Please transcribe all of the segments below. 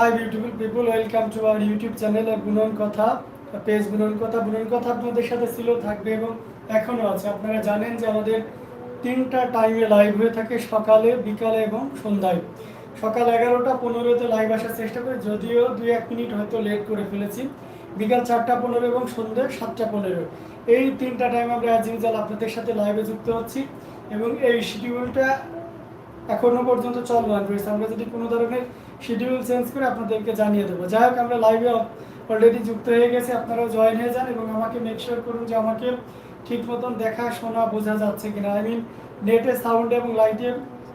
Hi beautiful people welcome to our YouTube channel Bunon Kotha page বুনন কথা বুনন কথা আপনাদের সাথে ছিল, থাকবে এবং এখনও আছে। আপনারা জানেন যে আমাদের তিনটা টাইমে লাইভ হয়ে থাকে সকালে, বিকালে এবং সন্ধ্যায়। সকাল এগারোটা পনেরোতে লাইভ আসার চেষ্টা করি। যদিও দুই এক মিনিট হয়তো লেট করে ফেলেছি। বিকাল চারটা পনেরো এবং সন্ধ্যে সাতটা পনেরো। এই তিনটা টাইম আমরা অ্যাজ ইউজাল আপনাদের সাথে লাইভে যুক্ত হচ্ছি এবং এই শিডিউলটা এখনও পর্যন্ত চলমান রয়েছে। আমরা যদি কোনো ধরনের শিডিউল চেঞ্জ করে আপনাদেরকে জানিয়ে দেবো। যাই হোক, আমরা লাইভে অলরেডি যুক্ত হয়ে গেছি। আপনারাও জয়েন হয়ে যান এবং আমাকে মেক করুন যে আমাকে ঠিক মতন দেখা, শোনা, বোঝা যাচ্ছে কিনা। আই মিন নেটে সাউন্ড এবং লাইটে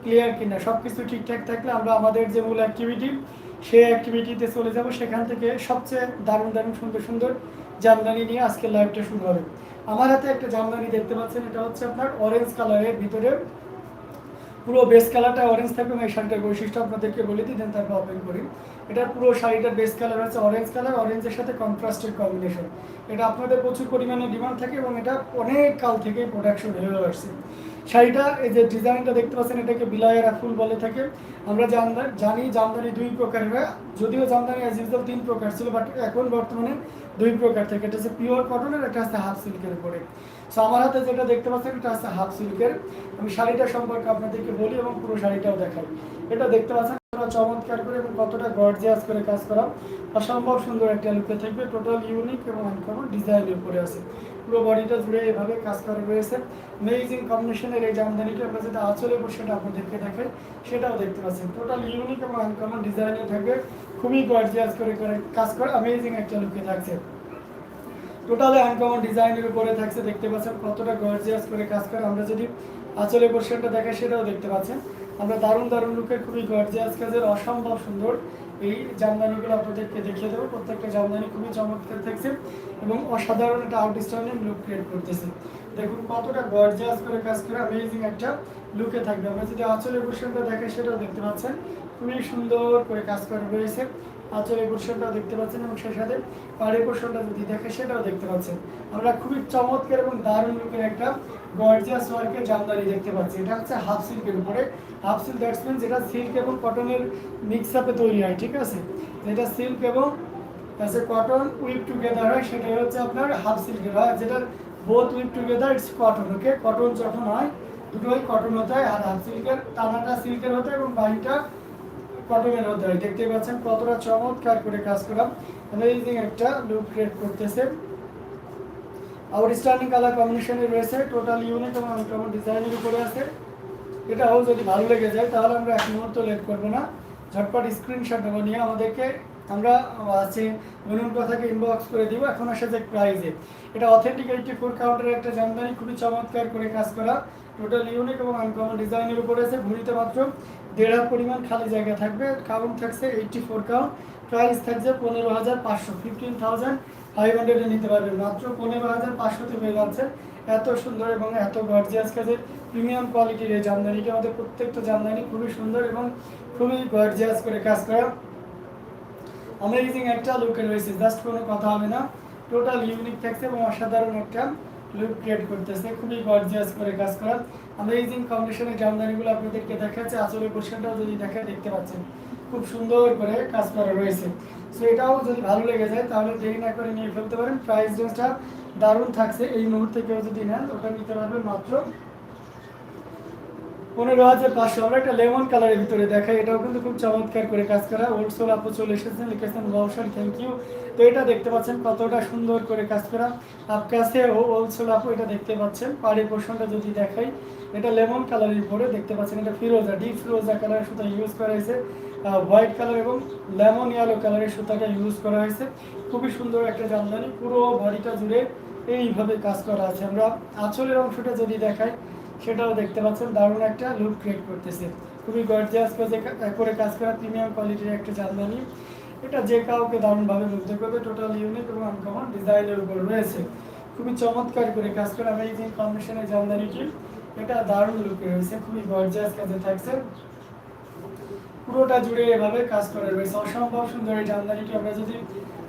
ক্লিয়ার কিনা। সব কিছু ঠিকঠাক থাকলে আমরা আমাদের যে মূল অ্যাক্টিভিটি সেই অ্যাক্টিভিটিতে চলে যাব। সেখান থেকে সবচেয়ে দারুণ দারুণ, সুন্দর সুন্দর জামদানি নিয়ে আজকে লাইভটা শুরু হবে। আমার হাতে একটা জামদানি দেখতে পাচ্ছেন। এটা হচ্ছে আপনার অরেঞ্জ কালারের ভিতরে পুরো বেস কালারটা অরেঞ্জ থাকবে এবং এই শাড়িটার বৈশিষ্ট্য আপনাদেরকে বলে দিই দেন তারপর ওপেন করি। এটা পুরো শাড়িটার বেস কালার হচ্ছে অরেঞ্জ কালার অরেঞ্জের সাথে কন্ট্রাস্টের কম্বিনেশন এটা আপনাদের প্রচুর পরিমাণে ডিমান্ড থাকে এবং এটা অনেক কাল থেকে প্রোডাকশন হয়ে আসছে। শাড়িটা, এই যে ডিজাইনটা দেখতে পাচ্ছেন, এটাকে বিলায়েরা ফুল বলে থাকে। আমরা জানি জামদানি দুই প্রকারের, যদিও জামদানি অ্যাজ ইউজুয়াল তিন প্রকার ছিল বাট এখন বর্তমানে দুই প্রকার থাকে। এটা হচ্ছে পিওর কটনের একটা হচ্ছে হাফ সিল্কের উপরে। সো আমার হাতে যেটা দেখতে পাচ্ছেন, এটা হচ্ছে হাফ সিল্কের আমি শাড়িটা সম্পর্কে আপনাদেরকে বলি এবং পুরো শাড়িটাও দেখাই। এটা দেখতে পাচ্ছেন চমৎকার করে এবং কতটা গর্জিয়াস করে কাজ করা। অসম্ভব সুন্দর একটা লুকে থাকবে। টোটাল ইউনিক এবং আনকমন ডিজাইনের উপরে আছে। পুরো বডিটা জুড়ে এভাবে কাজ করা রয়েছে। মেজিং কম্বিনেশনের এই জামদানিটা আমরা যেটা আঁচলে বসে সেটা আপনাদেরকে দেখাই, সেটাও দেখতে পাচ্ছেন। টোটাল ইউনিক এবং আনকমন ডিজাইনে থাকবে। খুবই গর্জিয়াস করে কাজ করে অ্যামেজিং একটা লুকে থাকছে। টোটালি আনকমন ডিজাইনের উপরে থাকছে, দেখতে পাচ্ছেন কতটা গর্জিয়াস করে কাজ করে। আমরা যদি আঁচলের পোর্শনটা দেখাই, সেটাও দেখতে পাচ্ছেন। আমরা দারুণ দারুণ লুকের খুবই গর্জিয়াস কাজের, অসম্ভব সুন্দর এই জামদানিগুলো আপনাদেরকে দেখিয়ে দেবো। প্রত্যেকটা জামদানি খুবই চমৎকার থাকছে এবং অসাধারণ একটা আউটস্ট্যান্ডিং লুক ক্রিয়েট করতেছে। দেখুন কতটা গর্জিয়াস করে কাজ করে অ্যামেজিং একটা লুকে থাকবে। আমরা যদি আঁচলের পোর্শনটা দেখাই, সেটাও দেখতে পাচ্ছেন। খুবই সুন্দর করে কাজ করা রয়েছে। আঁচলের পোর্শনটাও দেখতে পাচ্ছেন এবং সেই সাথে পাড়ের পোর্শনটা যদি দেখে, সেটাও দেখতে পাচ্ছেন। আমরা খুবই চমৎকার এবং দারুণ লুকের একটা গর্জিয়াস ওয়ার্কের জামদানি দেখতে পাচ্ছি। এটা হচ্ছে হাফ সিল্কের উপরে। হাফ সিল্ক দ্যাটস মিন যেটা সিল্ক এবং কটনের মিক্স আপে তৈরি হয়, ঠিক আছে? যেটা সিল্ক এবং কটন উইপ টুগেদার হয়, সেটাই হচ্ছে আপনার হাফ সিল্কের হয় যেটা both weave together it's cotton okay cotton যখন হয়, দুটোই কটন হতে হয়, আর হাফ সিল্কের টানাটা সিল্কের হতে হয় এবং বাড়িটা কটনের দেখতে পাচ্ছেন কতটা চমৎকার করে কাজ অ্যামেজিং একটা লুক ক্রিয়েট করতেছে। কালার রয়েছে। টোটাল এবং আনকমন ডিজাইনের উপরে আছে। যদি ভালো লেগে যায়, তাহলে আমরা এক মুহূর্ত লেট করব না। ঝটপট স্ক্রিনশট নেব নিয়ে আমাদেরকে। আমরা আছে কথাকে ইনবক্স করে দিব। এখন যে প্রাইজে এটা অথেন্টিক এইটি ফোর কাউন্টারের একটা জামদানি, খুবই চমৎকার করে কাজ করা। টোটাল ইউনিক এবং আনকমন ডিজাইনের উপরে আছে। মাত্র দেড় হাত পরিমাণ খালি জায়গা থাকবে। কাউন্ট থাকছে এইটটি ফোর কাউন্ট প্রাইস থাকছে পনেরো হাজার পাঁচশো। ফিফটিন থাউজেন্ড ফাইভ হান্ড্রেডে নিতে পারবেন। মাত্র পনেরো হাজার পাঁচশোতে পেয়ে যাচ্ছে। এত সুন্দর এবং এত গর্জিয়াস কাজের প্রিমিয়াম কোয়ালিটির এই জামদানিটা। আমাদের প্রত্যেকটা জামদানি খুবই সুন্দর এবং খুবই গর্জিয়াস করে কাজ করা। অ্যামেজিং একটা লুকে রয়েছে। জাস্ট কোনো কথা হবে না। টোটাল ইউনিক থাকছে এবং অসাধারণ একটা লুক ক্রিয়েট করতেছে, খুবই গর্জিয়াস করে কাজ করা। অ্যামেজিং কম্বিনেশনের জামদানিগুলো আপনাদেরকে দেখাচ্ছে আসলে পোর্শনটাও যদি দেখে দেখতে পাচ্ছেন। খুব সুন্দর করে কাজ করা রয়েছে। সো এটাও যদি ভালো লেগে যায়, তাহলে দেরি না করে নিয়ে ফেলতে পারেন। প্রাইস রেঞ্জটা দারুণ থাকছে। এই মুহূর্তে কেউ যদি নেন ওটা নিতে পারবেন মাত্র পনেরো হাজার পাঁচশো। আমরা একটা লেমন কালারের ভিতরে দেখাই। এটাও কিন্তু খুব চমৎকার করে কাজ করা। ওল্ড সোল আপু চলে এসেছেন। লিখেছেন বংশন থ্যাংক ইউ তো এটা দেখতে পাচ্ছেন কতটা সুন্দর করে কাজ করা। আপকাসে ও ওল্ড সোল আপু এটা দেখতে পাচ্ছেন। পাড়ের পোর্শনটা যদি দেখাই, এটা লেমন কালারের উপরে দেখতে পাচ্ছেন। এটা ফিরোজা ডিপ ফিরোজা কালারের সুতা ইউজ করা হয়েছে। হোয়াইট কালার এবং লেমন ইয়েলো কালারের সুতাটা ইউজ করা হয়েছে। খুবই সুন্দর একটা জামদানি। পুরো বডিটা জুড়ে এইভাবে কাজ করা আছে। আমরা আঁচলের অংশটা যদি দেখাই সেটাও দেখতে পাচ্ছেন, দারুণ একটা লুক ক্রিয়েট করতেছে। খুবই গর্জিয়াস করে কাজ করা প্রিমিয়াম কোয়ালিটির একটা জামদানি এটা যে কাউকে দারুণভাবে মুগ্ধ করবে টোটাল ইউনিক এবং আনকমন ডিজাইনের উপর রয়েছে। খুবই চমৎকার করে কাজ করা অ্যামেজিং কম্বিনেশনের জামদানিটি এটা দারুণ লুকে রয়েছে, খুবই গর্জিয়াস কাজে থাকছে। পুরোটা জুড়ে এভাবে কাজ করে রয়েছে। অসম্ভব সুন্দর এই জামদানিটি আমরা যদি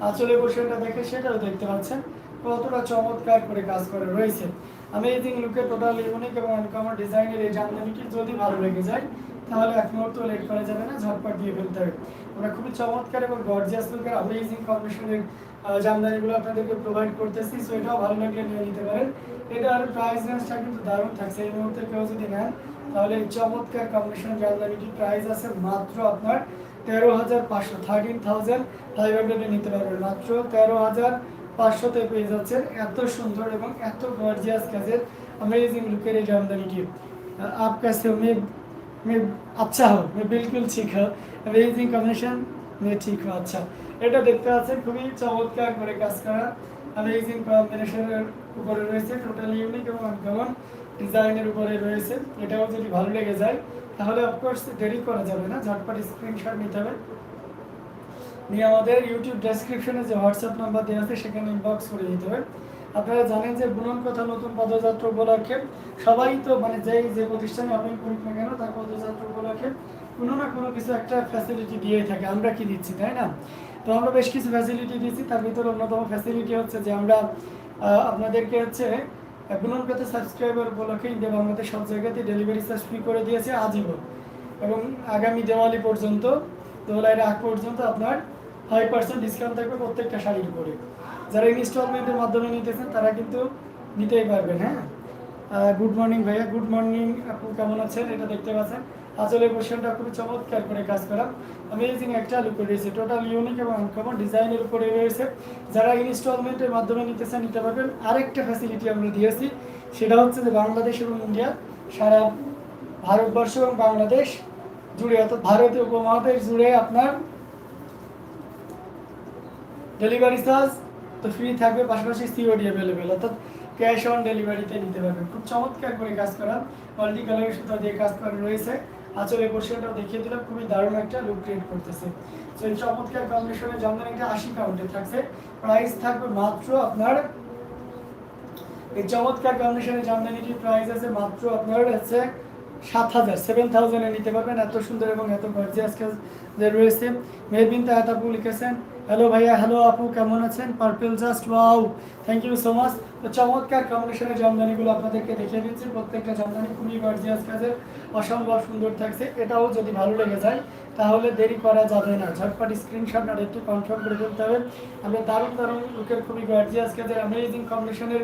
আঁচলে পোর্শনটা দেখে, সেটাও দেখতে পাচ্ছেন কতটা চমৎকার করে কাজ করে রয়েছে। আমেজিং লুকে টোটাল ইউনিক এবং আনকমন ডিজাইনের এই জামদানিটি যদি ভালো লেগে যায়, তাহলে এক মুহূর্ত লেট করা যাবে না, ঝটপট দিয়ে ফেলতে হবে। আমরা খুবই চমৎকার এবং গর্জিয়াস লুকের আমেজিং কম্বিনেশনের জামদানিগুলো আপনাদেরকে প্রোভাইড করতেছি সো এটাও ভালো লাগলে নিয়ে নিতে পারেন। এটার প্রাইস রেঞ্জটা কিন্তু দারুণ থাকছে, এই মুহূর্তে কেউ যদি নেন, তাহলে এই চমৎকার কম্বিনেশন জামদানিটির প্রাইস আছে মাত্র আপনার তেরো হাজার পাঁচশো থার্টিন থাউজেন্ড ফাইভ হান্ড্রেডে নিতে পারবেন। মাত্র তেরো হাজার পাঁচশোতে পেয়ে যাচ্ছেন এত সুন্দর এবং এত গর্জিয়াস কাজের अमेजिंग लुकेर এই জামদানিটি आप कैसे हो मैं मैं अच्छा हूँ मैं बिल्कुल ठीक हूँ अमेजिंग कॉम्बिनेशन मैं ठीक हूँ अच्छा এটা দেখতে পাচ্ছেন খুবই চমৎকার করে কাজ করা অ্যামেজিং কম্বিনেশনের উপরে রয়েছে টোটাল ইউনিক এবং আনকমন ডিজাইনের উপরে রয়েছে এটাও যদি ভালো লেগে যায় তাহলে অফকোর্স দেরি করা যাবে না ঝটপট স্ক্রিনশট নিতে হবে নিয়ে আমাদের ইউটিউব ডেসক্রিপশনে যে হোয়াটসঅ্যাপ নাম্বার দেওয়া আছে, সেখানে ইনবক্স করে দিতে হবে। আপনারা জানেন যে বুনন কথা নতুন পদযাত্রা উপলক্ষে সবাই তো মানে যেই যে প্রতিষ্ঠানে আপনি করুক না কেন, তার পদযাত্রা উপলক্ষে কোনো না কোনো কিছু একটা ফ্যাসিলিটি দিয়ে থাকে। আমরা কি দিচ্ছি, তাই না? তো আমরা বেশ কিছু ফ্যাসিলিটি দিচ্ছি। তার ভিতরে অন্যতম ফ্যাসিলিটি হচ্ছে যে আমরা আপনাদেরকে হচ্ছে বুনন কথা সাবস্ক্রাইবার উপলক্ষে ইন্ডিয়া বাংলাদেশ সব জায়গাতে ডেলিভারি চার্জ ফ্রি করে দিয়েছে আজীবন। এবং আগামী দেওয়ালি পর্যন্ত, দোলাইয়ের আগ পর্যন্ত আপনার ফাইভ পার্সেন্ট ডিসকাউন্ট থাকবে প্রত্যেকটা শাড়ির উপরে। যারা ইনস্টলমেন্টের মাধ্যমে নিতেছেন, তারা কিন্তু নিতেই পারবেন হ্যাঁ? গুড মর্নিং ভাইয়া গুড মর্নিং আপু, কেমন আছেন? এটা দেখতে পাচ্ছেন। আসলে পোর্শনটা খুবই চমৎকার করে কাজ করা। অ্যামেজিং একটা লুক রয়েছে টোটাল ইউনিক এবং আনকমন ডিজাইনের উপরে রয়েছে। যারা ইনস্টলমেন্টের মাধ্যমে নিতেছেন, নিতে পারবেন। আরেকটা ফ্যাসিলিটি আমরা দিয়েছি। সেটা হচ্ছে যে বাংলাদেশ এবং ইন্ডিয়া, সারা ভারতবর্ষ এবং বাংলাদেশ জুড়ে, অর্থাৎ ভারতীয় উপমহাদেশ জুড়ে আপনার ডেলিভারি চার্জ তো ফ্রি থাকবে, পাশাপাশি সিওডি অ্যাভেলেবেল অর্থাৎ ক্যাশ অন ডেলিভারিতে নিতে পারবেন খুব চমৎকার করে কাজ করা মাল্টি কালারের সুতা দিয়ে কাজ করা রয়েছে। আঁচলের পোর্শনটাও দেখিয়ে দিলাম, খুবই দারুণ একটা লুক ক্রিয়েট করতেছে। তো এই চমৎকার কম্বিনেশনের জামদানিটা আশি কাউন্টে থাকছে। প্রাইস থাকবে মাত্র আপনার, এই চমৎকার কম্বিনেশনের জামদানিটির প্রাইস আছে মাত্র আপনার হচ্ছে সাত হাজার সেভেন থাউজেন্ডে নিতে পারবেন। এত সুন্দর এবং এত গর্জিয়াস যে রয়েছে। মেহবিন তাহাত লিখেছেন হ্যালো ভাইয়া। হ্যালো আপু। কেমন আছেন? Purple just wow thank you so much তো চমৎকার কম্বিনেশনের জামদানিগুলো আপনাদেরকে দেখিয়ে দিচ্ছি। প্রত্যেকটা জামদানি খুবই গর্জিয়াস কাজের। অসম্ভব সুন্দর থাকছে। এটাও যদি ভালো লেগে যায়, তাহলে দেরি করা যাবে না। ঝটপট স্ক্রিনশট না একটু কনফার্ম করে ফেলতে হবে। আমরা দারুণ দারুণ লুকের খুবই গর্জিয়াস কাজের অ্যামেজিং কম্বিনেশনের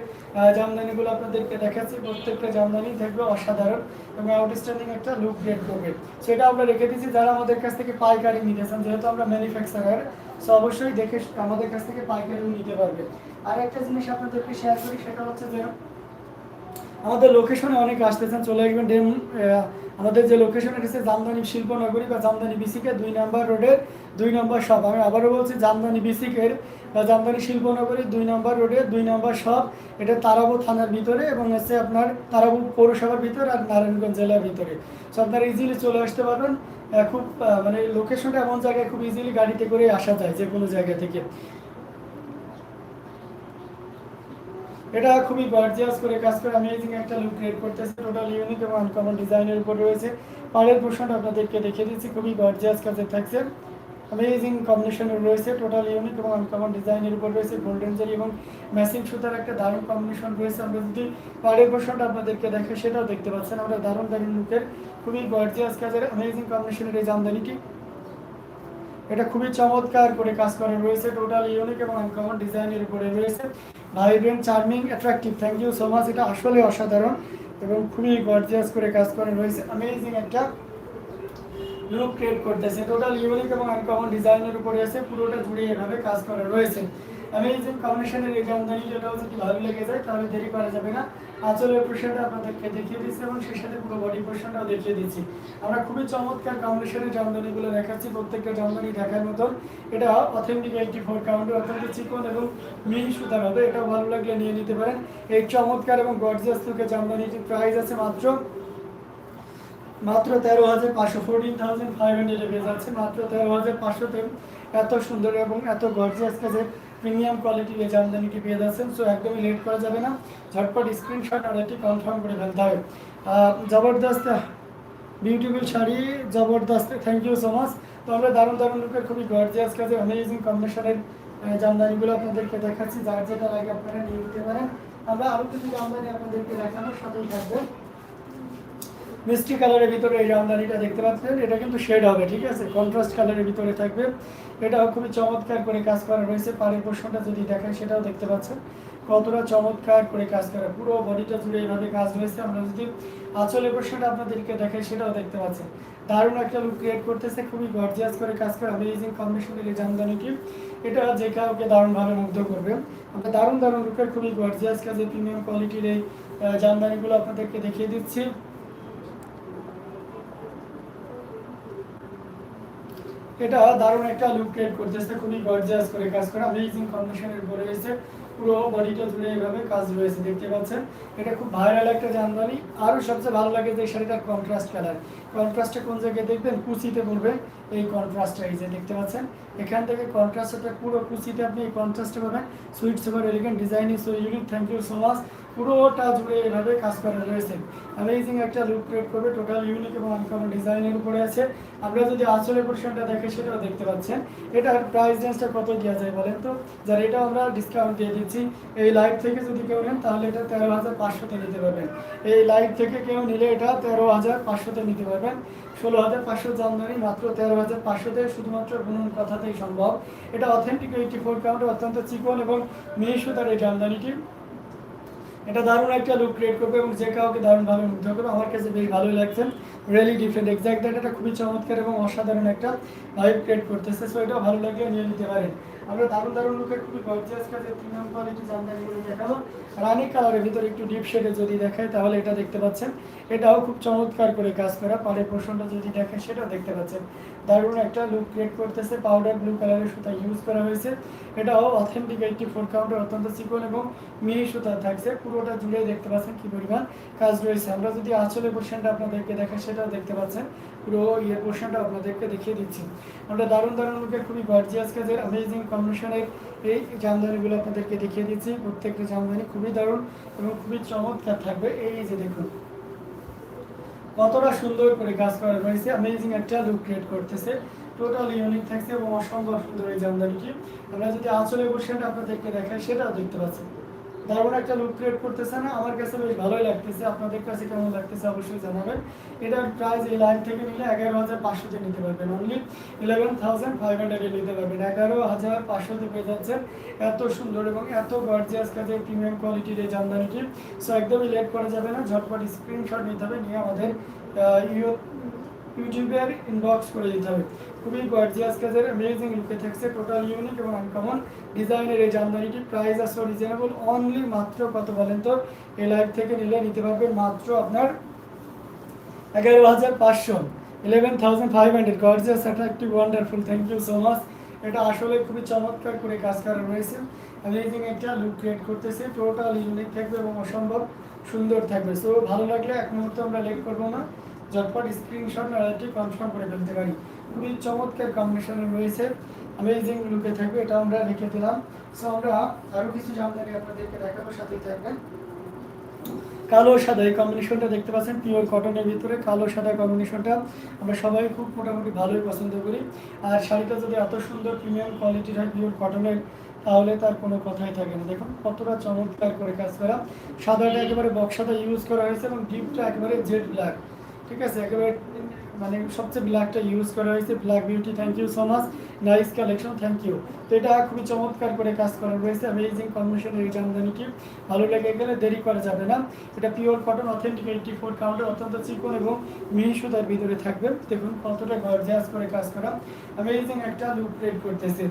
জামদানিগুলো আপনাদেরকে দেখাচ্ছি। প্রত্যেকটা জামদানি থাকবে অসাধারণ এবং আউটস্ট্যান্ডিং একটা লুক ক্রিয়েট করবে। সেটা আমরা রেখে দিচ্ছি যারা আমাদের কাছ থেকে পাইকারি নিতেছেন যেহেতু আমরা ম্যানুফ্যাকচারার সো অবশ্যই দেখে আমাদের কাছ থেকে পাইকারি নিতে পারবে। আর একটা জিনিস আপনাদেরকে শেয়ার করি, সেটা হচ্ছে যে, আমাদের লোকেশনে অনেক আসতেছেন, চলে আসবেন ডেম আমাদের যে লোকেশন রয়েছে জামদানি শিল্পনগরী বা জামদানি বিসিকে দুই নম্বর রোডের দুই নম্বর শপ আমি আবারও বলছি, জামদানি বিসিকের জামদানি শিল্পনগরী দুই নম্বর রোডে, দুই নম্বর শপ এটা তারাবো থানার ভিতরে এবং হচ্ছে আপনার তারাবো পৌরসভার ভিতরে আর নারায়ণগঞ্জ জেলার ভিতরে। সো আপনারা ইজিলি চলে আসতে পারবেন। খুব মানে লোকেশনটা এমন জায়গায় খুব ইজিলি গাড়িতে করে আসা যায় যে কোনো জায়গা থেকে। এটা খুবই গর্জিয়াস করে কাজ করে অ্যামেজিং একটা লুক ক্রিয়েট করতেছে। টোটাল ইউনিক এবং আনকমন ডিজাইনের উপর রয়েছে। পাড়ের পোর্শনটা আপনাদেরকে দেখিয়ে দিচ্ছি। খুবই গর্জিয়াস কাজে থাকছে অ্যামেজিং কম্বিনেশনের রয়েছে টোটাল ইউনিক এবং আনকমন ডিজাইনের উপর রয়েছে গোল্ডেন জারি এবং ম্যাসিং সুতার একটা দারুণ কম্বিনেশন রয়েছে। আমরা যদি পাড়ের পোর্শনটা আপনাদেরকে দেখে, সেটাও দেখতে পাচ্ছেন। আমরা দারুণ দারুণ লুকের, খুবই গর্জিয়াস কাজের অ্যামেজিং কম্বিনেশনের এই জামদানিটি এটা খুবই চমৎকার করে কাজ করা রয়েছে টোটাল ইউনিক এবং আনকমন ডিজাইনের উপরে রয়েছে। Vibrant charming attractive thank you so much এটা আসলে অসাধারণ এবং খুবই গর্জিয়াস করে কাজ করা রয়েছে। অ্যামেজিং একটা লুক ক্রিয়েট করতেছে। টোটাল ইউনিক এবং আনকমন ডিজাইনের উপরে আছে। পুরোটা জুড়ে এভাবে কাজ করা রয়েছে। অ্যামেজিং কম্বিনেশনের এই জামদানি যেটাও যদি ভালো লেগে যায়, তাহলে দেরি করা যাবে না। আঁচলের পোর্শনটা আপনাদেরকে দেখিয়ে দিচ্ছি এবং সেই সাথে পুরো বডি পোর্শনটাও দেখিয়ে দিচ্ছি। আমরা খুবই চমৎকার কম্বিনেশনের জামদানিগুলো দেখাচ্ছি। প্রত্যেকটা জামদানি দেখার মতন। এটা অথেন্টিক এইটি ফোর কাউন্টে অত্যন্ত চিকন এবং মিহি সুতার হবে। এটা ভালো লাগলে নিয়ে নিতে পারেন। এই চমৎকার এবং গর্জিয়াস লুকের জামদানিটির প্রাইস আছে মাত্র মাত্র তেরো হাজার পাঁচশো ফোরটিন থাউজেন্ড ফাইভ হান্ড্রেডে পেয়ে যাচ্ছে মাত্র তেরো হাজার পাঁচশো পাঁচশোতে এত সুন্দর এবং এত গর্জিয়াস কাজের প্রিমিয়াম কোয়ালিটির এই জামদানিটি পেয়ে যাচ্ছেন। সো একদমই লেট করা যাবে না। ঝটপট স্ক্রিনশট এটি কনফার্ম করে ফেলতে হবে। জবরদস্ত বিউটিফুল শাড়ি, জবরদস্ত থ্যাংক ইউ সো মাচ তো আমরা দারুণ দারুণ লুকের খুবই গর্জিয়াস কাজে অ্যামেজিং কম্বিনেশনের জামদানিগুলো আপনাদেরকে দেখাচ্ছি। যার যেটা লাগে আপনারা নিয়ে নিতে পারেন। আমরা আরও কিছু জামদানি আপনাদেরকে দেখানোর সাথেই থাকবে। মিষ্টি কালারের ভিতরে এই জামদানিটা দেখতে পাচ্ছেন, এটা কিন্তু শেড হবে, ঠিক আছে? কন্ট্রাস্ট কালারের ভিতরে থাকবে। এটাও খুবই চমৎকার করে কাজ করা রয়েছে। পাড়ের পোর্শনটা যদি দেখায় সেটাও দেখতে পাচ্ছেন। কতটা চমৎকার করে কাজ করা, পুরো বডিটা জুড়ে এইভাবে কাজ রয়েছে। আমরা যদি আঁচলের পোর্শনটা আপনাদেরকে দেখাই, সেটাও দেখতে পাচ্ছেন। দারুণ একটা লুক ক্রিয়েট করতেছে, খুবই গর্জিয়াস করে কাজ করে অ্যামেজিং কম্বিনেশনের এই জামদানিটি এটা যে কাউকে দারুণভাবে মুগ্ধ করবে। আমরা দারুণ দারুণ লুকের খুবই গর্জিয়াস কাজে প্রিমিয়াম কোয়ালিটির এই জামদানিগুলো আপনাদেরকে দেখিয়ে দিচ্ছি। এটা দারুণ একটা লুক ক্রিয়েট করতেছে খুবই গর্জিয়াস করে কাজ করে। অ্যামেজিং কন্ডিশনের উপরে রয়েছে পুরো বডিটা জুড়ে এইভাবে কাজ রয়েছে, দেখতে পাচ্ছেন? এটা খুব ভাইরাল একটা জামদানি। আরও সবচেয়ে ভালো লাগে যে শাড়িটার কন্ট্রাস্ট কালার কন্ট্রাস্টে কোন জায়গায় দেখবেন? কুচিতে পড়বে এই কন্ট্রাস্টটা এই যে দেখতে পাচ্ছেন? এখান থেকে কন্ট্রাস্টটা পুরো কুচিতে আপনি এই কন্ট্রাস্টে পাবেন। Sweet super elegant design so unique thank you so much পুরোটা জুড়ে এভাবে কাজ করা রয়েছে। অ্যামেজিং একটা লুক ক্রিয়েট করবে টোটাল ইউনিক এবং আনকমন ডিজাইনের উপরে আছে। আমরা যদি আঁচলের পোর্শনটা দেখে, সেটাও দেখতে পাচ্ছেন। এটার প্রাইস রেঞ্জটা কত দেওয়া যায় বলেন তো? যার এটা আমরা ডিসকাউন্ট দিয়ে দিচ্ছি। এই লাইভ থেকে যদি কেউ নেন, তাহলে এটা তেরো হাজার পাঁচশোতে নিতে পারবেন। এই লাইভ থেকে কেউ নিলে এটা তেরো হাজার পাঁচশোতে নিতে পারবেন। ষোলো হাজার পাঁচশো জানুয়ারি মাত্র তেরো হাজার পাঁচশোতে শুধুমাত্র বুনন কথাতেই সম্ভব। এটা অথেন্টিক এইটি ফোর কাউন্ট অত্যন্ত চিকন এবং মিহি সুতার এই জামদানিটি। এটা দারুণ একটা লুক ক্রিয়েট করবে এবং যে কাউকে দারুণভাবে মুগ্ধ করবে, আমার কাছে বেশ ভালোই লাগছে। রিয়েলি ডিফারেন্ট এক্সাক্ট এটা খুবই চমৎকার এবং অসাধারণ একটা ভাইব ক্রিয়েট করতেছে। সো এটা ভালো লাগলে নিয়ে নিতে পারেন। আমরা দারুণ দারুণ লুকের খুবই গর্জিয়াস কাজে প্রিমিয়াম কোয়ালিটি জামদানিগুলো দেখাবো। রানি কালারের ভিতরে একটু ডিপ শেডে যদি দেখায়, তাহলে এটা দেখতে পাচ্ছেন। এটাও খুব চমৎকার করে কাজ করা। পাড়ের পোর্শনটা যদি দেখেন, সেটাও দেখতে পাচ্ছেন। দারুণ একটা লুক ক্রিয়েট করতেছে পাউডার ব্লু কালারের সুতা ইউজ করা হয়েছে। এটাও অথেন্টিক একটি ফোর কাউন্টার অত্যন্ত চিকন এবং মিহি সুতা থাকছে। পুরোটা জুড়ে দেখতে পাচ্ছেন কি পরিমাণ কাজ রয়েছে। আমরা যদি আঁচলের পোর্শনটা আপনাদেরকে দেখেন সেটাও দেখতে পাচ্ছেন। পুরো ইয়ের পোর্শনটা আপনাদেরকে দেখিয়ে দিচ্ছি। আমরা দারুণ দারুণ লুকের খুবই গর্জিয়াস কাজের অ্যামেজিং কম্বিনেশনের এই জামদানিগুলো আপনাদেরকে দেখিয়ে দিচ্ছি। প্রত্যেকটা জামদানি খুবই দারুণ এবং খুবই চমৎকার থাকবে। এই যে দেখুন কতটা সুন্দর করে কাজ করা রয়েছে অ্যামেজিং একটা লুক ক্রিয়েট করতেছে। টোটাল ইউনিক থাকছে এবং অসম্ভব সুন্দর এই জামদানিটি। আমরা যদি আঁচলে বসে আপনাদেরকে দেখাই, সেটাও দেখতে পাচ্ছি দারুণ একটা লুক ক্রিয়েট করতেছে না? আমার কাছে বেশ ভালোই লাগতেছে। আপনাদের কাছে কেমন লাগতেছে অবশ্যই জানাবেন। এটার প্রাইস এই লাইন থেকে নিলে এগারো হাজার পাঁচশোতে নিতে পারবেন অনলি ইলেভেন থাউজেন্ড ফাইভ হান্ড্রেডে নিতে পারবেন। এগারো হাজার পাঁচশোতে পেয়ে যাচ্ছেন। এত সুন্দর এবং এত গর্জিয়াস কাজের প্রিমিয়াম কোয়ালিটির এই জামদানিটি। সো একদমই লেট করা যাবে না। ঝটপট স্ক্রিনশট নিতে হবে। নিয়ে আমাদের ইউ- ইউটিউবের ইনবক্স করে দিতে হবে। খুবই গর্জিয়াস কাজের অ্যামেজিং লুকে থাকছে টোটাল ইউনিক এবং আনকমন ডিজাইনের এই জামদানিটি। প্রাইস আছে রিজনেবল অনলি মাত্র কত বলেন তো? এই লাইভ থেকে নিলে নিতে পারবেন মাত্র আপনার এগারো হাজার পাঁচশো। Eleven thousand five hundred gorgeous attractive wonderful thank you so much এটা আসলে খুবই চমৎকার করে কাজ করা রয়েছে। অ্যামেজিং একটা লুক ক্রিয়েট করতেছে। টোটাল ইউনিক থাকবে এবং অসম্ভব সুন্দর থাকবে। সো ভালো লাগলে এক মুহূর্তে আমরা লেট করব না। ঝটপট স্ক্রিনশট নাড়াটি কনফার্ম করে ফেলতে পারি। খুবই চমৎকার কম্বিনেশনে রয়েছে। অ্যামেজিং লুকে থাকবে, এটা আমরা রেখে দিলাম। সো আমরা আরও কিছু জামদানি আপনাদেরকে দেখাবো, সাথেই থাকবেন। কালো সাদা, এই কম্বিনেশনটা দেখতে পাচ্ছেন পিওর কটনের ভিতরে কালো সাদা কম্বিনেশনটা আমরা সবাই খুব মোটামুটি ভালোই পছন্দ করি। আর শাড়িটা যদি এত সুন্দর প্রিমিয়াম কোয়ালিটির হয় পিওর কটনের তাহলে তার কোনো কথাই থাকে না। দেখুন, কতটা চমৎকার করে কাজ করা। সাদাটা একেবারে বক্সাটা ইউজ করা হয়েছে এবং ডিপটা একেবারে জেড ব্ল্যাক ঠিক আছে, একেবারে মানে সবচেয়ে ব্ল্যাকটা ইউজ করা হয়েছে black beauty thank you so much nice collection thank you তো এটা খুবই চমৎকার করে কাজ করা রয়েছে অ্যামেজিং কম্বিনেশন এই জামদানিটি ভালো লেগে গেলে দেরি করা যাবে না। এটা pure cotton authentic eighty four counter অত্যন্ত চিকন এবং মিহি সুতার ভিতরে থাকবে। দেখুন কতটা গর্জিয়াস করে কাজ করা অ্যামেজিং একটা লুক ক্রিয়েট করতেছে।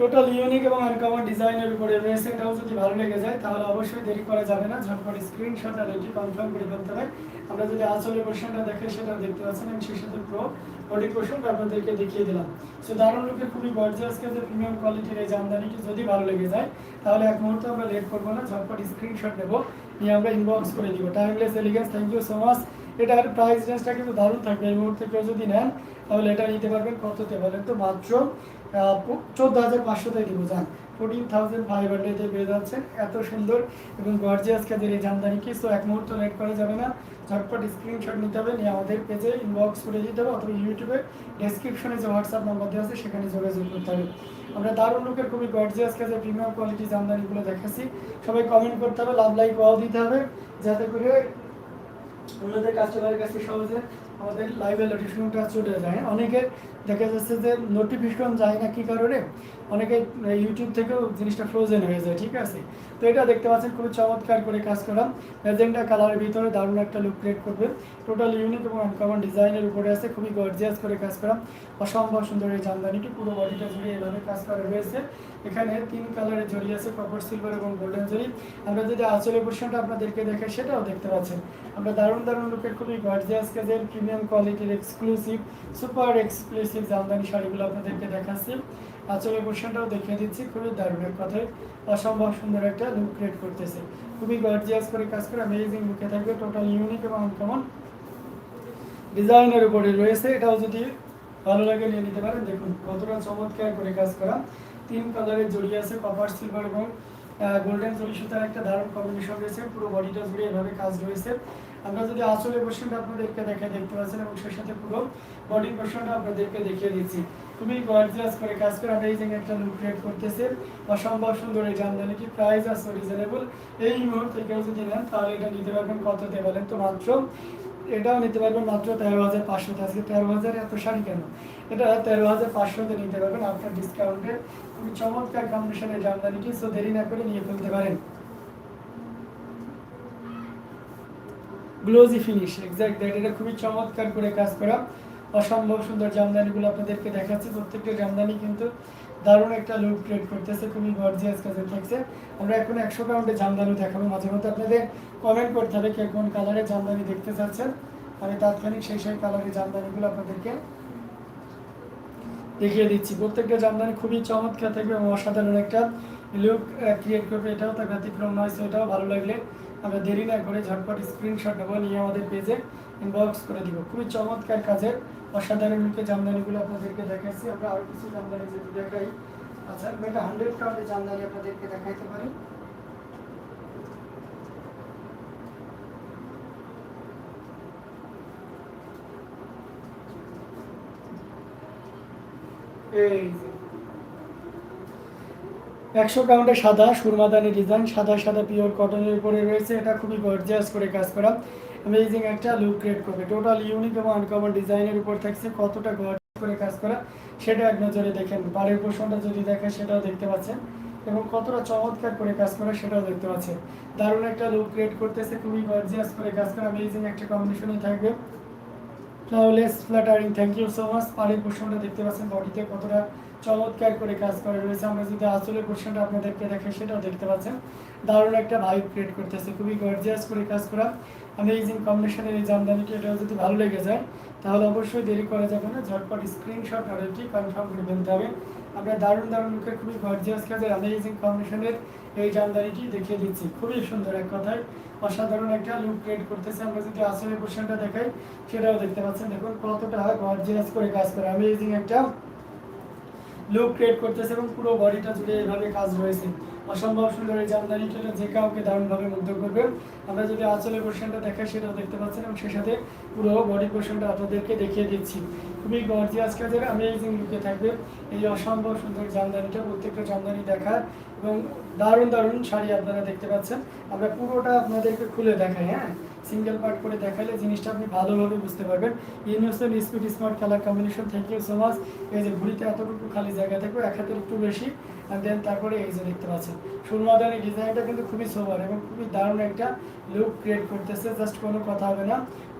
টোটাল ইউনিক এবং আনকমন ডিজাইনের উপরে রয়েছে এটাও যদি ভালো লেগে যায়, তাহলে অবশ্যই দেরি করা যাবে না। ঝটপট স্ক্রিনশট আর এটি কনফার্ম করে ফেলতে হবে। আমরা যদি আসলে পোর্শনটা দেখে সেটা দেখতে পাচ্ছেন এবং সেই সাথে প্রো বডি পোর্শনটা আপনাদেরকে দেখিয়ে দিলাম। সো দারুণ লুকে খুবই গর্জিয়াস কাজে প্রিমিয়াম কোয়ালিটির এই জামদানিটি যদি ভালো লেগে যায়, তাহলে এক মুহূর্তে আমরা লেট করব না, ঝটপট স্ক্রিনশট নেব, নিয়ে আমরা ইনবক্স করে দিব। Timeless elegance thank you so much এটার প্রাইস রেঞ্জটা কিন্তু দারুণ থাকবে। এই মুহূর্তে কেউ যদি নেন, তাহলে এটা নিতে পারবেন কততে বলেন তো? মাত্র চোদ্দ হাজার পাঁচশোতে দিব যান ফোরটিন থাউজেন্ড ফাইভ হান্ড্রেডে পেয়ে যাচ্ছেন। এত সুন্দর এবং গর্জিয়াস কাজের এই জামদানি কি সো এক মুহূর্ত লেট করা যাবে না। ঝটপট স্ক্রিনশট নিতে হবে, নিয়ে আমাদের পেজে ইনবক্স করে দিতে হবে অথবা ইউটিউবে ডেসক্রিপশনে যে হোয়াটসঅ্যাপ নাম্বার দেওয়া আছে, সেখানে যোগাযোগ করতে হবে। আমরা দারুণ লোকের খুবই গর্জিয়াস কাজে প্রিমিয়াম কোয়ালিটি জামদানিগুলো দেখাচ্ছি। সবাই কমেন্ট করতে হবে লাভ লাইক ওয়াও দিতে হবে, যাতে করে অন্যদের কাস্টমারের কাছে সহজে আমাদের লাইভে নোটিফিকেশনটা চলে যায়। অনেকে দেখা যাচ্ছে যে নোটিফিকেশন যায় না কি কারণে? অনেকে ইউটিউব থেকেও জিনিসটা ফ্রোজেন হয়ে যায়, ঠিক আছে? তো এটা দেখতে পাচ্ছেন, খুবই চমৎকার করে কাজ করা। ম্যাজেন্ডা কালারের ভিতরে দারুণ একটা লুক ক্রিয়েট করবে। টোটাল ইউনিক এবং আনকমন ডিজাইনের উপরে আছে, খুবই গর্জিয়াস করে কাজ করা। অসম্ভব সুন্দর এই জামদানিটি, পুরো বডিটা জুড়ে এভাবে কাজ করা রয়েছে। এখানে তিন কালারের জড়ি আছে কপার সিলভার এবং গোল্ডেন জড়ি। আমরা যদি আঁচলের পোর্শনটা আপনাদেরকে দেখাই, সেটাও দেখতে পাচ্ছেন। আমরা দারুণ দারুণ লুকের খুবই গর্জিয়াস কাজের প্রিমিয়াম কোয়ালিটির এক্সক্লুসিভ সুপার এক্সক্লুসিভ জামদানি শাড়িগুলো আপনাদেরকে দেখাচ্ছি। আঁচলের পোর্শনটাও দেখিয়ে দিচ্ছি, খুবই দারুণ এক কথায়। অসম্ভব সুন্দর একটা লুক ক্রিয়েট করতেছে। খুবই গর্জিয়াস করে কাজ করে অ্যামেজিং লুকে থাকবে টোটাল ইউনিক এবং আনকমন ডিজাইনের উপরে রয়েছে, এটাও যদি ভালো লাগে নিয়ে নিতে পারেন। দেখুন, কতটা চমৎকার করে কাজ করা। তিন কালারের জড়ি আছে কপার সিলভার এবং গোল্ডেন জড়ি সুতার একটা দারুণ কম্বিনেশন রয়েছে। পুরো বডিটা জুড়ে এভাবে কাজ রয়েছে। আমরা যদি আসলে পোর্শনটা আপনাদেরকে দেখে দেখতে পাচ্ছেন এবং সেই সাথে পুরো বডি পোর্শনটা আপনাদেরকে দেখিয়ে দিচ্ছি। খুবই গর্জিয়াস করে কাজ করে আমরা এই যে একটা লুক ক্রিয়েট করতেছে। অসম্ভব সুন্দর এই জামদানিটি প্রাইস আছে রিজনেবল এই মুহূর্তে কেউ যদি নেন তাহলে এটা নিতে পারবেন কততে বলেন তো মাত্র? এটাও নিতে পারবেন মাত্র তেরো হাজার পাঁচশোতে আজকে তেরো হাজার এত শাড়ি কেন? এটা তেরো হাজার পাঁচশোতে নিতে পারবেন আপনার ডিসকাউন্টে খুবই চমৎকার কম্বিনেশনের জামদানিটি সো দেরি না করে নিয়ে ফেলতে পারেন। গ্লোজি ফিনিশ এক্সাক্ট দ্যাট এটা খুবই চমৎকার করে কাজ করা। অসম্ভব সুন্দর জামদানিগুলো আপনাদেরকে দেখাচ্ছি, প্রত্যেকটা জামদানি কিন্তু দারুণ একটা লুক ক্রিয়েট করতেছে, খুবই গর্জিয়াস কাজে থাকছে। আমরা এখন একশো কাউন্টে জামদানি দেখাবো, মাঝে মধ্যে আপনাদের কমেন্ট করতে হবে কে কোন কালারের জামদানি দেখতে চাচ্ছেন। আমি তাৎক্ষণিক সেই সেই কালারের জামদানিগুলো আপনাদেরকে দেখিয়ে দিচ্ছি। প্রত্যেকটা জামদানি খুবই চমৎকার থাকবে এবং অসাধারণ একটা লুক ক্রিয়েট করবে, এটাও তার ব্যতিক্রম নয় সো এটাও ভালো লাগলে আমরা দেরি না করে ঝটপট স্ক্রিনশট নেব, নিয়ে আমাদের পেজে ইনবক্স করে দিব। খুবই চমৎকার কাজের, অসাধারণ লুকে জামদানিগুলো আপনাদেরকে দেখাচ্ছি। আমরা আরও কিছু জামদানি যদি দেখাই আচ্ছা আমি একটা হান্ড্রেড কাউন্টের জামদানি আপনাদেরকে দেখাইতে পারি। এই একশো কাউন্টে সাদা, সুরমাদানি ডিজাইন সাদা সাদা পিওর কটনের উপরে রয়েছে। এটা খুবই গর্জিয়াস করে কাজ করা। অ্যামেজিং একটা লুক ক্রিয়েট করবে। টোটাল ইউনিক এবং আনকমন ডিজাইনের উপর থাকছে। কতটা গর্জিয়াস করে কাজ করা, সেটা এক নজরে দেখেন। পাড়ের পোষণটা যদি দেখে সেটাও দেখতে পাচ্ছেন। এবং কতটা চমৎকার করে কাজ করা, সেটাও দেখতে পাচ্ছেন। দারুণ একটা লুক ক্রিয়েট করতেছে। খুবই গর্জিয়াস করে কাজ করা। অ্যামেজিং একটা কম্বিনেশনই থাকবে। Flawless flattering thank you so much পাড়ের পোষণটা দেখতে পাচ্ছেন। বডিতে কতটা চমৎকার করে কাজ করা রয়েছে। আমরা যদি আসলে পোর্শনটা আপনাদেরকে দেখে সেটাও দেখতে পাচ্ছেন। দারুণ একটা ভাইব ক্রিয়েট করতেছে, খুবই গর্জিয়াস করে কাজ করা। অ্যামেজিং কম্বিনেশনের এই জামদানিটি, এটাও যদি ভালো লেগে যায়, তাহলে অবশ্যই দেরি করা যাবে না। ঝটপট স্ক্রিনশট অর্ডারটি কনফার্ম করে ফেলতে হবে। আমরা দারুণ দারুণ লুকের খুবই গর্জিয়াস কাজের অ্যামেজিং কম্বিনেশনের এই জামদানিটি দেখিয়ে দিচ্ছি। খুবই সুন্দর এক কথায়। অসাধারণ একটা লুক ক্রিয়েট করতেছে। আমরা যদি আসলে পোর্শনটা দেখাই, সেটাও দেখতে পাচ্ছেন। দেখুন কতটা গর্জিয়াস করে কাজ করে। অ্যামেজিং একটা লুক ক্রিয়েট করতেছে এবং পুরো বডিটা জুড়ে এভাবে কাজ রয়েছে। অসম্ভব সুন্দর এই জামদানিটা যে কাউকে দারুণভাবে মুগ্ধ করবে। আমরা যদি আঁচলের পোর্শনটা দেখাই, সেটাও দেখতে পাচ্ছেন এবং সেই সাথে পুরো বডি পোর্শনটা আপনাদেরকে দেখিয়ে দিচ্ছি। খুবই গর্জিয়াস কাজের অ্যামেজিং লুকে থাকবে এই অসম্ভব সুন্দর জামদানিটা, প্রত্যেকটা জামদানি দেখার এবং দারুণ দারুণ শাড়ি আপনারা দেখতে পাচ্ছেন। আমরা পুরোটা আপনাদেরকে খুলে দেখাই হ্যাঁ? সিঙ্গেল পার্ট করে দেখালে জিনিসটা আপনি ভালোভাবে বুঝতে পারবেন। Universal speed smart colour combination thank you so much এই যে ঘুড়িতে এতটুকু খালি জায়গা থাকবে, এক হাতের একটু বেশি। আর দেন তারপরে এই যে দেখতে পাচ্ছেন সুরমাদানি ডিজাইনটা কিন্তু খুবই সোবার এবং খুবই দারুণ একটা লুক ক্রিয়েট করতেছে। জাস্ট কোনো কথা হবে না।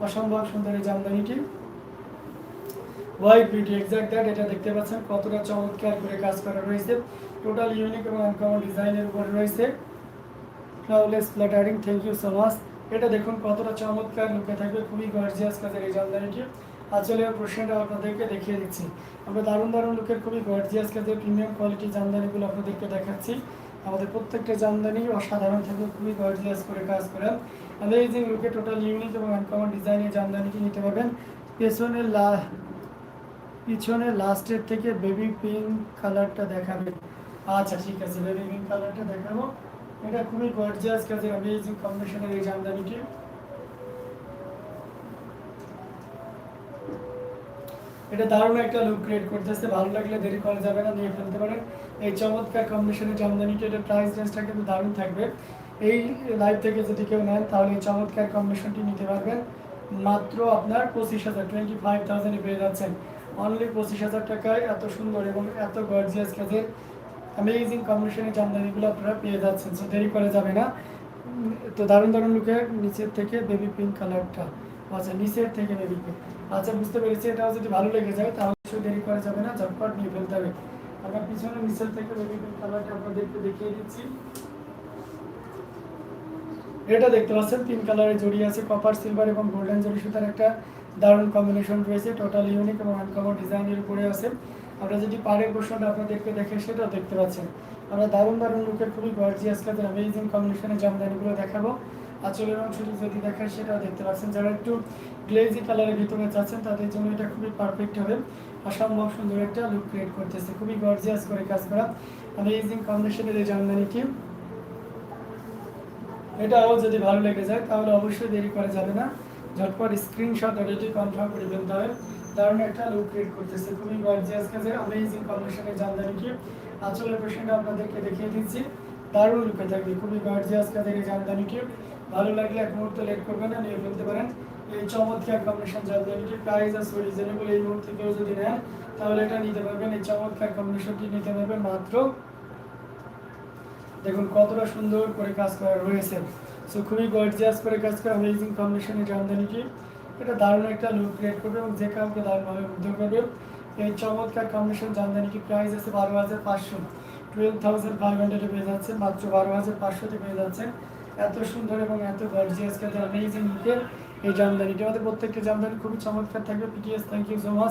অসম্ভব সুন্দর এই জামদানিটি। হোয়াইট বিউটি এক্সাক্ট দ্যাট এটা দেখতে পাচ্ছেন, কতটা চমৎকার করে কাজ করা রয়েছে। টোটাল ইউনিক এবং আনকমন ডিজাইনের উপরে রয়েছে। Flawless flattering thank you so much এটা দেখুন কতটা চমৎকার লুকে থাকবে, খুবই গর্জিয়াস কাজের এই জামদানিটি। আসলে প্রশ্নটা আপনাদেরকে দেখিয়ে দিচ্ছি। আমরা দারুণ দারুণ লুকের খুবই গর্জিয়াস কাজের প্রিমিয়াম কোয়ালিটি জামদানিগুলো আপনাদেরকে দেখাচ্ছি। আমাদের প্রত্যেকটা জামদানি অসাধারণ থাকবে, খুবই গর্জিয়াস করে কাজ করেন অ্যামেজিং লুকে টোটাল ইউনিক এবং আনকমন ডিজাইনের জামদানিটি নিতে পারবেন। পেছনের লা পিছনে লাস্টের থেকে বেবি পিঙ্ক কালারটা দেখাবে। আচ্ছা ঠিক আছে বেবি পিঙ্ক কালারটা দেখাবো। এটা খুবই গর্জিয়াস কাজের অ্যামেজিং কম্বিনেশনের এই জামদানিটি। এটা দারুণ একটা লুক ক্রিয়েট করতেছে। ভালো লাগলে দেরি করা যাবে না, নিয়ে ফেলতে পারেন। এই চমৎকার কম্বিনেশনের জামদানিটি এটা প্রাইস রেঞ্জটা কিন্তু দারুণ থাকবে। এই লাইভ থেকে যদি কেউ নেন, তাহলে এই চমৎকার কম্বিনেশনটি নিতে পারবেন। মাত্র আপনার পঁচিশ হাজার টোয়েন্টি ফাইভ থাউজেন্ডে পেয়ে যাচ্ছেন। অনলি পঁচিশ হাজার টাকায় এত সুন্দর এবং এত গর্জিয়াস কাজের অ্যামেজিং কম্বিনেশনের জামদানিগুলো আপনারা পেয়ে যাচ্ছেন সো দেরি করা যাবে না। তো দারুণ দারুণ লুকের নিচের থেকে বেবি পিঙ্ক কালারটা আচ্ছা নিচের থেকে বেবি পিঙ্ক আচ্ছা বুঝতে পেরেছি, এটাও যদি ভালো লেগে যায়, তাহলে অবশ্যই দেরি করা যাবে না, ঝটপট নিয়ে ফেলতে হবে। আমরা পিছনে নিচের থেকে বেবি পিঙ্ক কালারটা আপনাদেরকে দেখিয়ে দিচ্ছি। এটা দেখতে পাচ্ছেন, তিন কালারে জড়িয়ে আছে কপার সিলভার এবং গোল্ডেন জড়ি সুতার একটা দারুণ কম্বিনেশন রয়েছে টোটাল ইউনিক এবং আনকমন ডিজাইনের উপরে আছে। আমরা যদি পাড়ের পোর্শনটা আপনাদেরকে দেখে সেটাও দেখতে পাচ্ছেন। আমরা দারুণ দারুণ লুকের খুবই গর্জিয়াস কাজের অ্যামেজিং কম্বিনেশনের জামদানিগুলো দেখাবো। আঁচলের অংশটি যদি দেখায় সেটাও দেখতে পাচ্ছেন। যারা একটু গ্লেজি কালারের ভিতরে চাচ্ছেন, তাদের জন্য এটা খুবই পারফেক্ট হবে। অসম্ভব সুন্দর একটা লুক ক্রিয়েট করতেছে। খুবই গর্জিয়াস করে কাজ করা। অ্যামেজিং কম্বিনেশনের এই জামদানিটি। এটাও যদি ভালো লেগে যায়, তাহলে অবশ্যই দেরি করা যাবে না। ঝটপট স্ক্রিনশট অলরেডি কনফার্ম করে ফেলতে হবে। দারুণ একটা লুক ক্রিয়েট করতেছে। খুবই গর্জিয়াস কাজের অ্যামেজিং কম্বিনেশনের জামদানিটি আঁচলের পেশেন্ট আপনাদেরকে দেখিয়ে দিচ্ছি। দারুণ লুকে থাকবে, খুবই গর্জিয়াস কাজের এই জামদানিটি ভালো লাগলে এক মুহূর্তে লেট করবেন না, নিয়ে ফেলতে পারেন। এই চমৎকার কম্বিনেশন জামদানিটি প্রাইস আছে রিজনেবল এই মুহূর্তে কেউ যদি নেন, তাহলে এটা নিতে পারবেন। এই চমৎকার কম্বিনেশনটি নিতে পারবেন মাত্র। দেখুন কতটা সুন্দর করে কাজ করা রয়েছে। সো খুবই গর্জিয়াস করে কাজ করা অ্যামেজিং কম্বিনেশনের জামদানিটি এটা দারুণ একটা লুক ক্রিয়েট করবে এবং যে কাউকে দারুণভাবে মুগ্ধ করবে। এই চমৎকার কমিশন কম্বিনেশন জামদানিটি প্রাইস আছে বারো হাজার পাঁচশো। টুয়েলভ থাউজেন্ড ফাইভ হান্ড্রেডে পেয়ে যাচ্ছে মাত্র বারো হাজার পাঁচশোতে পেয়ে যাচ্ছেন। এত সুন্দর এবং এত গর্জিয়াস কিন্তু অ্যামেজিং লুকের এই জামদানিটি। আমাদের প্রত্যেকটা জামদানি খুবই চমৎকার থাকবে। PTS thank you so glow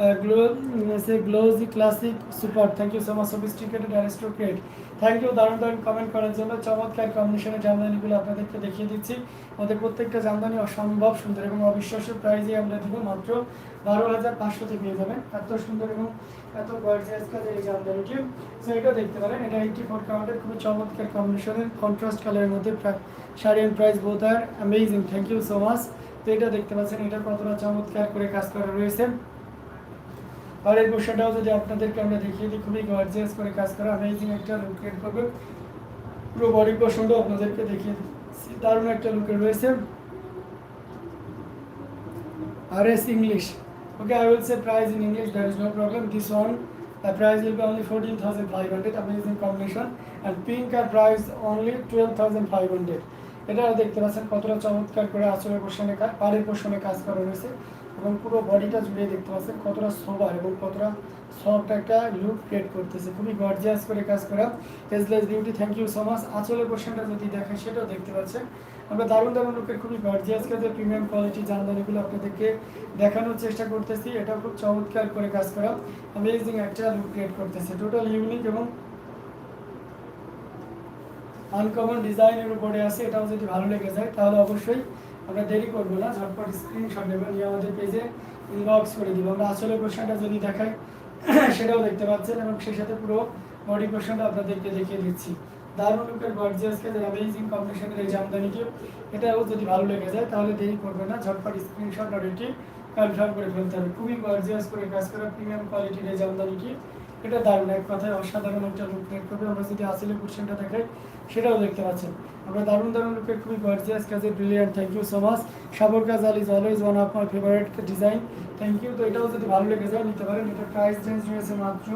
say glossy classic super thank you so much sophisticated aristocrat thank you দারুণ দারুণ কমেন্ট করার জন্য, চমৎকার কম্বিনেশনের জামদানিগুলো আপনাদেরকে দেখিয়ে দিচ্ছি। আমাদের প্রত্যেকটা জামদানি অসম্ভব সুন্দর এবং অবিশ্বাস্য প্রাইজে আমরা দেবো মাত্র বারো হাজার পাঁচশোতে পেয়ে যাবেন। এত সুন্দর এবং এত গর্জিয়াস কাজের এই জামদানিটি। সো এটা দেখতে পারেন, এটা এইটি ফোর কাউন্টের খুবই চমৎকার কম্বিনেশনের কন্ট্রাস্ট কালারের মধ্যে sari and price both R amazing thank you so much তো এটা দেখতে পাচ্ছেন, এটা কতটা চমৎকার করে কাজ করা রয়েছে। আর এই যদি আপনাদেরকে আমরা দেখিয়ে দিই খুবই গর্জিয়াস করে কাজ করা অ্যামেজিং একটা পুরো বডি আপনাদেরকে দেখিয়ে দিচ্ছি দারুণ একটা রয়েছে আর S English okay i will say price in english there is no problem this one the price will be only 14500 amazing combination and pink আর price only 12500 এটা দেখতে পাচ্ছেন কতটা চমৎকার করে আঁচলের পোষণে কাজ পাড়ের পোষণে কাজ করা রয়েছে এবং পুরো বডিটা জুড়ে দেখতে পাচ্ছেন কতটা সোবার এবং কতটা সফট একটা লুক ক্রিয়েট করতেছে। খুবই গর্জিয়াস করে কাজ করা। Ageless beauty thank you so much আঁচলের পোর্শনটা যদি দেখেন, সেটাও দেখতে পাচ্ছেন। আমরা দারুণ দারুণ লুকের খুবই গর্জিয়াস কাজের প্রিমিয়াম কোয়ালিটি জামদানিগুলো আপনাদেরকে দেখানোর চেষ্টা করতেছি। এটা খুব চমৎকার করে কাজ করা। অ্যামেজিং একটা লুক ক্রিয়েট করতেছে। টোটাল ইউনিক এবং আনকমন ডিজাইনের উপরে আছে, এটাও যদি ভালো লেগে যায়, তাহলে অবশ্যই আমরা দেরি করব না, ঝটপট স্ক্রিনশট নেব নিয়ে আমাদের পেজে ইনবক্স করে দিব। আমরা আসলে পোর্শনটা যদি দেখাই, সেটাও দেখতে পাচ্ছেন, এবং সেই সাথে পুরো বডি পোর্শনটা আপনাদেরকে দেখিয়ে দিচ্ছি। দারুণ লুকের গর্জিয়াস কাজের অ্যামেজিং কম্বিনেশনের এই জামদানিটি, এটাও যদি ভালো লেগে যায়, তাহলে দেরি করবে না, ঝটপট স্ক্রিনশট অলরেডি কনফার্ম করে ফেলতে হবে। খুবই গর্জিয়াস করে কাজ করা প্রিমিয়াম কোয়ালিটির এই জামদানিটি। এটা দারুণ, এক কথায় অসাধারণ একটা লুক ক্রিয়েট করবে। আমরা যদি আসলে পোর্শনটা দেখাই, সেটাও দেখতে পাচ্ছেন। আমরা দারুণ দারুণ লুকের খুবই গর্জিয়াস কাজের brilliant thank you so much সাবর কাজ আল is always one of my favourite design thank you তো এটাও যদি ভালো লেগে যায়, নিতে পারেন। এটার প্রাইস রেঞ্জ রয়েছে মাত্র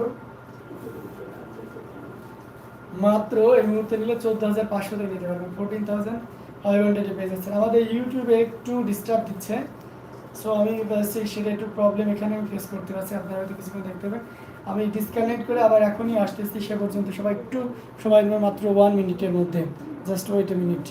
মাত্র এই মুহূর্তে নিলে চোদ্দ হাজার পাঁচশোতে নিতে পারবেন। ফোরটিন থাউজেন্ড ফাইভ হান্ড্রেডে পেয়ে যাচ্ছেন আমাদের ইউটিউবে একটু ডিস্টার্ব দিচ্ছে। সো আমি সেটা একটু প্রবলেম এখানে ফেস করতে পারছি। আপনারা হয়তো কিছুক্ষণ দেখতে পাবেন। আমি ডিসকানেক্ট করে আবার এখনই আসতেছি, সে পর্যন্ত সবাই একটু সময় মাত্র ওয়ান মিনিটের মধ্যে। Just wait a minute